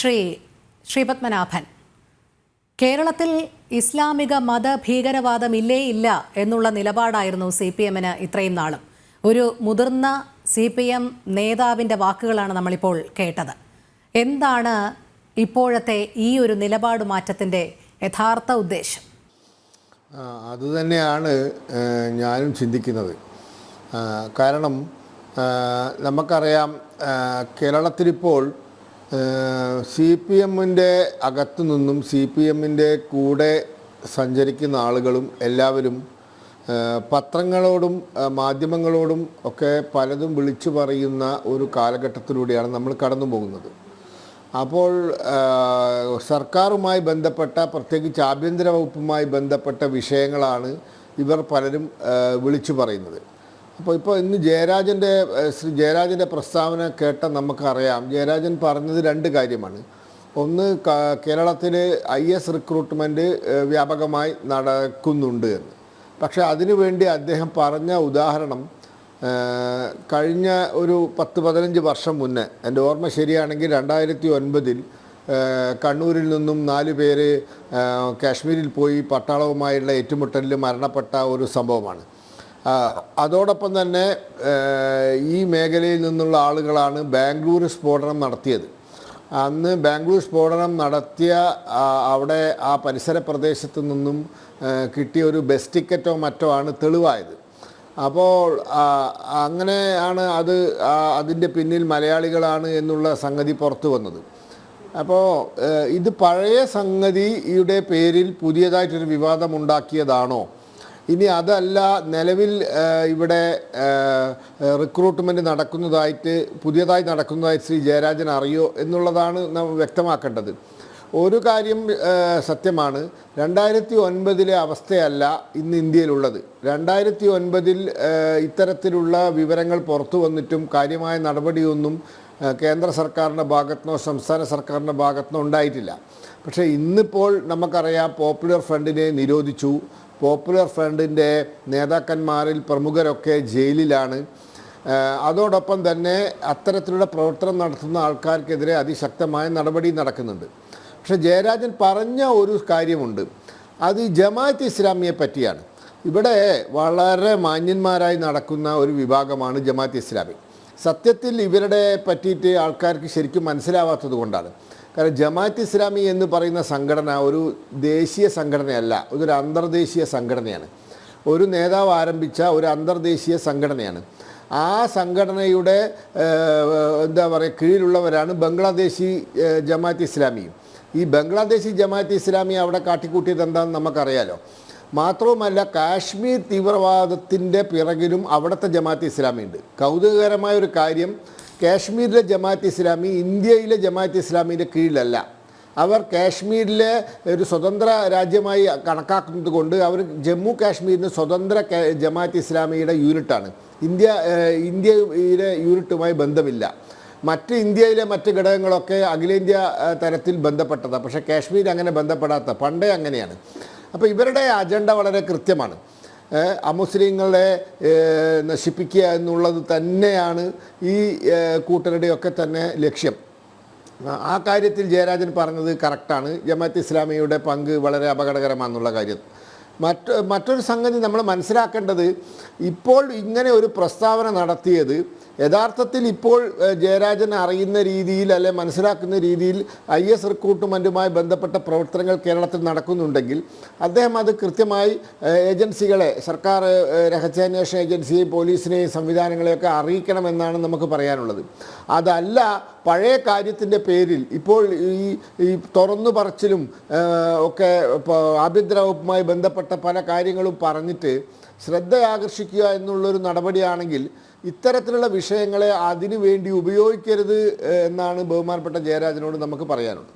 ശ്രീ ശ്രീപത്മനാഭൻ കേരളത്തിൽ ഇസ്ലാമിക മത ഭീകരവാദം ഇല്ലേ ഇല്ല എന്നുള്ള നിലപാടായിരുന്നു സി പി എമ്മിന് ഇത്രയും നാളും. ഒരു മുതിർന്ന സി പി എം നേതാവിന്റെ വാക്കുകളാണ് നമ്മളിപ്പോൾ കേട്ടത്. എന്താണ് ഇപ്പോഴത്തെ ഈ ഒരു നിലപാട് മാറ്റത്തിന്റെ യഥാർത്ഥ ഉദ്ദേശം? അതുതന്നെയാണ് ഞാനും ചിന്തിക്കുന്നത്. കാരണം നമുക്കറിയാം കേരളത്തിലിപ്പോൾ കേരളത്തിലിപ്പോൾ സി പി എമ്മിന്റെ അകത്തു നിന്നും സി പി എമ്മിന്റെ കൂടെ സഞ്ചരിക്കുന്ന ആളുകളും എല്ലാവരും പത്രങ്ങളോടും മാധ്യമങ്ങളോടും ഒക്കെ പലതും വിളിച്ചു പറയുന്ന ഒരു കാലഘട്ടത്തിലൂടെയാണ് നമ്മൾ കടന്നു പോകുന്നത്. അപ്പോൾ സർക്കാരുമായി ബന്ധപ്പെട്ട പ്രത്യേകിച്ച് ആഭ്യന്തര വകുപ്പുമായി ബന്ധപ്പെട്ട വിഷയങ്ങളാണ് ഇവർ പലരും വിളിച്ചു പറയുന്നത്. അപ്പോൾ ഇപ്പോൾ ഇന്ന് ജയരാജന്റെ ശ്രീ ജയരാജന്റെ പ്രസ്താവന കേട്ട നമുക്കറിയാം. ജയരാജൻ പറഞ്ഞത് രണ്ട് കാര്യമാണ്. ഒന്ന് കേരളത്തിൽ ഐ എസ് റിക്രൂട്ട്മെന്റ് വ്യാപകമായി നടക്കുന്നുണ്ട് എന്ന്. പക്ഷേ അതിനുവേണ്ടി അദ്ദേഹം പറഞ്ഞ ഉദാഹരണം കഴിഞ്ഞ ഒരു പത്ത് പതിനഞ്ച് വർഷം മുന്നേ എന്റെ ഓർമ്മ ശരിയാണെങ്കിൽ രണ്ടായിരത്തി ഒൻപതിൽ കണ്ണൂരിൽ നിന്നും നാല് പേര് കാശ്മീരിൽ പോയി പട്ടാളവുമായുള്ള ഏറ്റുമുട്ടലിൽ മരണപ്പെട്ട ഒരു സംഭവമാണ്. അതോടൊപ്പം തന്നെ ഈ മേഖലയിൽ നിന്നുള്ള ആളുകളാണ് ബാംഗ്ലൂർ സ്ഫോടനം നടത്തിയത്. അന്ന് ബാംഗ്ലൂർ സ്ഫോടനം നടത്തിയ അവിടെ ആ പരിസര പ്രദേശത്തു നിന്നും കിട്ടിയ ഒരു ബസ് ടിക്കറ്റോ മറ്റോ ആണ് തെളിവായത്. അപ്പോൾ അങ്ങനെയാണ് അത് അതിന്റെ പിന്നിൽ മലയാളികളാണ് എന്നുള്ള സംഗതി പുറത്തു വന്നത്. അപ്പോൾ ഇത് പഴയ സംഗതിയുടെ പേരിൽ പുതിയതായിട്ടൊരു വിവാദം ഉണ്ടാക്കിയതാണോ ഇനി അതല്ല നിലവിൽ ഇവിടെ റിക്രൂട്ട്മെന്റ് നടക്കുന്നതായിട്ട് പുതിയതായി നടക്കുന്നതായിട്ട് ശ്രീ ജയരാജൻ അറിയോ എന്നുള്ളതാണ് നാം വ്യക്തമാക്കേണ്ടത്. ഒരു കാര്യം സത്യമാണ്. രണ്ടായിരത്തി ഒൻപതിലെ അവസ്ഥയല്ല ഇന്ന് ഇന്ത്യയിലുള്ളത്. രണ്ടായിരത്തി ഒൻപതിൽ ഇത്തരത്തിലുള്ള വിവരങ്ങൾ പുറത്തു വന്നിട്ടും കാര്യമായ നടപടിയൊന്നും കേന്ദ്ര സർക്കാരിന്റെ ഭാഗത്തുനിന്നോ സംസ്ഥാന സർക്കാരിന്റെ ഭാഗത്തുനിന്നോ ഉണ്ടായിട്ടില്ല. പക്ഷേ ഇന്നിപ്പോൾ നമുക്കറിയാം പോപ്പുലർ ഫ്രണ്ടിനെ നിരോധിച്ചു. പോപ്പുലർ ഫ്രണ്ടിന്റെ നേതാക്കന്മാരിൽ പ്രമുഖരൊക്കെ ജയിലിലാണ്. അതോടൊപ്പം തന്നെ അത്തരത്തിലുള്ള പ്രവർത്തനം നടത്തുന്ന ആൾക്കാർക്കെതിരെ അതിശക്തമായ നടപടി നടക്കുന്നുണ്ട്. പക്ഷേ ജയരാജൻ പറഞ്ഞ ഒരു കാര്യമുണ്ട്. അത് ജമാഅത്ത് ഇസ്ലാമിയെ പറ്റിയാണ്. ഇവിടെ വളരെ മാന്യന്മാരായി നടക്കുന്ന ഒരു വിഭാഗമാണ് ജമാഅത്ത് ഇസ്ലാമി. സത്യത്തിൽ ഇവരുടെ പറ്റിയിട്ട് ആൾക്കാർക്ക് ശരിക്കും മനസ്സിലാവാത്തത് കൊണ്ടാണ്. കാരണം ജമാഅത്ത് ഇസ്ലാമി എന്ന് പറയുന്ന സംഘടന ഒരു ദേശീയ സംഘടനയല്ല ഇതൊരു അന്തർദേശീയ സംഘടനയാണ്. ഒരു നേതാവ് ആരംഭിച്ച ഒരു അന്തർദേശീയ സംഘടനയാണ്. ആ സംഘടനയുടെ എന്താ പറയുക കീഴിലുള്ളവരാണ് ബംഗ്ലാദേശി ജമാഅത്ത് ഇസ്ലാമിയും ഈ ബംഗ്ലാദേശി ജമാഅത്ത് ഇസ്ലാമി അവിടെ കാട്ടിക്കൂട്ടിയത് എന്താണെന്ന് നമുക്കറിയാലോ. മാത്രവുമല്ല കാശ്മീർ തീവ്രവാദത്തിന്റെ പിറകിലും അവിടുത്തെ ജമാഅത്ത് ഇസ്ലാമി ഉണ്ട് കൗതുകകരമായ ഒരു കാര്യം കാശ്മീരിലെ ജമാഅത്ത് ഇസ്ലാമി ഇന്ത്യയിലെ ജമാഅത്ത് ഇസ്ലാമിന്റെ കീഴിലല്ല. അവർ കാശ്മീരിലെ ഒരു സ്വതന്ത്ര രാജ്യമായി കണക്കാക്കുന്നത് കൊണ്ട് അവർ ജമ്മു കാശ്മീരിന് സ്വതന്ത്ര ജമാഅത്ത് ഇസ്ലാമിയുടെ യൂണിറ്റാണ്. ഇന്ത്യ ഇന്ത്യയിലെ യൂണിറ്റുമായി ബന്ധമില്ല. മറ്റ് ഇന്ത്യയിലെ മറ്റ് ഘടകങ്ങളൊക്കെ അഖിലേന്ത്യാ തലത്തിൽ ബന്ധപ്പെട്ടതാണ്. പക്ഷേ കാശ്മീർ അങ്ങനെ ബന്ധപ്പെടാത്ത പണ്ടേ അങ്ങനെയാണ്. അപ്പോൾ ഇവരുടെ അജണ്ട വളരെ കൃത്യമാണ്. അമുസ്ലിങ്ങളെ നശിപ്പിക്കുക എന്നുള്ളത് തന്നെയാണ് ഈ കൂട്ടരുടെയൊക്കെ തന്നെ ലക്ഷ്യം. ആ കാര്യത്തിൽ ജയരാജൻ പറഞ്ഞത് കറക്റ്റാണ് ജമാഅത്ത് ഇസ്ലാമിയുടെ പങ്ക് വളരെ അപകടകരമാണെന്നുള്ള കാര്യം. മറ്റ് മറ്റൊരു സംഗതി നമ്മൾ മനസ്സിലാക്കേണ്ടത് ഇപ്പോൾ ഇങ്ങനെ ഒരു പ്രസ്താവന നടത്തിയത് യഥാർത്ഥത്തിൽ ഇപ്പോൾ ജയരാജൻ അറിയുന്ന രീതിയിൽ അല്ലെ മനസ്സിലാക്കുന്ന രീതിയിൽ ഐ എസ് റിക്രൂട്ട്മെന്റുമായി ബന്ധപ്പെട്ട പ്രവർത്തനങ്ങൾ കേരളത്തിൽ നടക്കുന്നുണ്ടെങ്കിൽ അദ്ദേഹം അത് കൃത്യമായി ഏജൻസികളെ സർക്കാർ രഹസ്യാന്വേഷണ ഏജൻസിയെയും പോലീസിനെയും സംവിധാനങ്ങളെയൊക്കെ അറിയിക്കണമെന്നാണ് നമുക്ക് പറയാനുള്ളത്. അതല്ല പഴയ കാര്യത്തിന്റെ പേരിൽ ഇപ്പോൾ ഈ ഈ തുറന്നു പറച്ചിലും ഒക്കെ ആഭ്യന്തര വകുപ്പുമായി ബന്ധപ്പെട്ട പല കാര്യങ്ങളും പറഞ്ഞിട്ട് ശ്രദ്ധ ആകർഷിക്കുക എന്നുള്ളൊരു നടപടിയാണെങ്കിൽ ഇത്തരത്തിലുള്ള വിഷയങ്ങളെ അതിനുവേണ്ടി ഉപയോഗിക്കരുത് എന്നാണ് ബഹുമാനപ്പെട്ട ജയരാജനോട് നമുക്ക് പറയാനുള്ളത്.